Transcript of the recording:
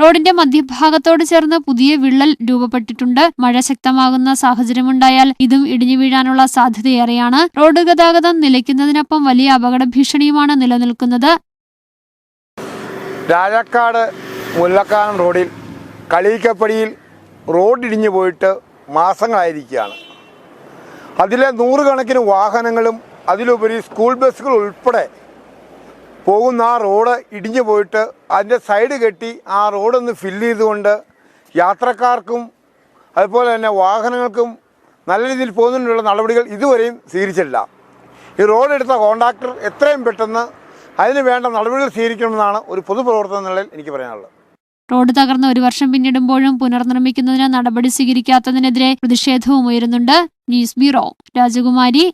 റോഡിന്റെ മധ്യഭാഗത്തോട് ചേർന്ന് പുതിയ വിള്ളൽ രൂപപ്പെട്ടിട്ടുണ്ട്. മഴ ശക്തമാകുന്ന സാഹചര്യമുണ്ടായാൽ ഇതും ഇടിഞ്ഞു വീഴാനുള്ള സാധ്യതയേറെയാണ്. റോഡ് ഗതാഗതം നിലയ്ക്കുന്നതിനൊപ്പം വലിയ അപകട ഭീഷണിയുമാണ് നിലനിൽക്കുന്നത്. രാജാക്കാട് മുല്ലക്കാനം റോഡിൽ കളിയിക്കപ്പടിയിൽ റോഡ് ഇടിഞ്ഞു പോയിട്ട് മാസങ്ങളായിരിക്കുകയാണ്. അതിലെ നൂറുകണക്കിന് വാഹനങ്ങളും അതിലുപരി സ്കൂൾ ബസ്സുകൾ ഉൾപ്പെടെ പോകുന്ന ആ റോഡ് ഇടിഞ്ഞു പോയിട്ട് അതിന്റെ സൈഡ് കെട്ടി ആ റോഡൊന്ന് ഫില്ല് ചെയ്തുകൊണ്ട് യാത്രക്കാർക്കും അതുപോലെ തന്നെ വാഹനങ്ങൾക്കും നല്ല രീതിയിൽ പോകുന്നതിനുള്ള നടപടികൾ ഇതുവരെയും സ്വീകരിച്ചില്ല ഈ റോഡ് എടുത്ത കോൺട്രാക്ടർ എത്രയും പെട്ടെന്ന് അതിന് വേണ്ട നടപടികൾ സ്വീകരിക്കണമെന്നാണ് ഒരു പൊതുപ്രവർത്തന നിലയിൽ എനിക്ക് പറയാനുള്ളത്. റോഡ് തകർന്ന് ഒരു വർഷം പിന്നിടുമ്പോഴും പുനർനിർമ്മിക്കുന്നതിന് നടപടി സ്വീകരിക്കാത്തതിനെതിരെ പ്രതിഷേധവും ഉയരുന്നുണ്ട്. ന്യൂസ് ബ്യൂറോ രാജകുമാരി